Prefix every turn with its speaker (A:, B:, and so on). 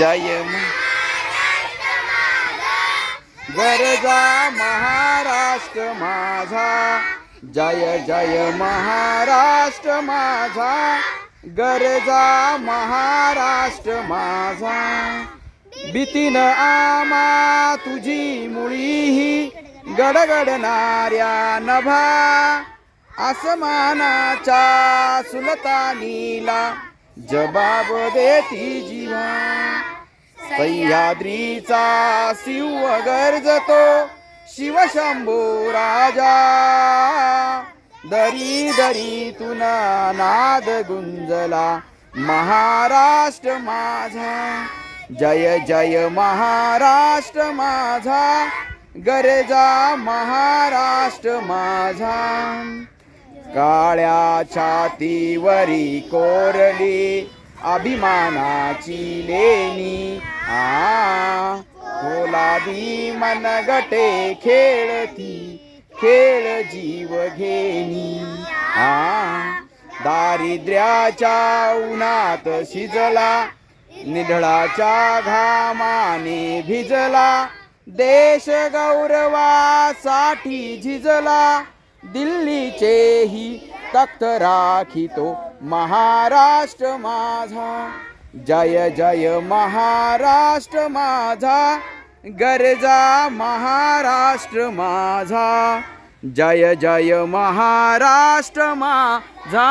A: जय गरजा महाराष्ट्र माझा। जय जय महाराष्ट्र माझा। गरजा महाराष्ट्र माझा। भीतीन आमा तुझी मुळीही गडगडणाऱ्या नभा। आसमानाच्या सुलतानीला जबाब देती जीवा. सह्याद्रीचा शिव गर्जतो शिवशंभू राजा. दरी दरी तुना नाद गुंजला महाराष्ट्र माझा. जय जय महाराष्ट्र माझा गरजा महाराष्ट्र माझा. काळ्या छातीवरी कोरली अभिमानाची लेणी. आ कोलादी मनगटे खेळती खेळ जीव घेणी. आ दारिद्र्याच्या उन्हात शिजला निधळाच्या घामाने भिजला देश गौरवासाठी झिजला. दिल्लीचेही तख्त राखितो महाराष्ट्र माझा. जय जय महाराष्ट्र माझा. गरजा महाराष्ट्र माझा. जय जय महाराष्ट्र माझा.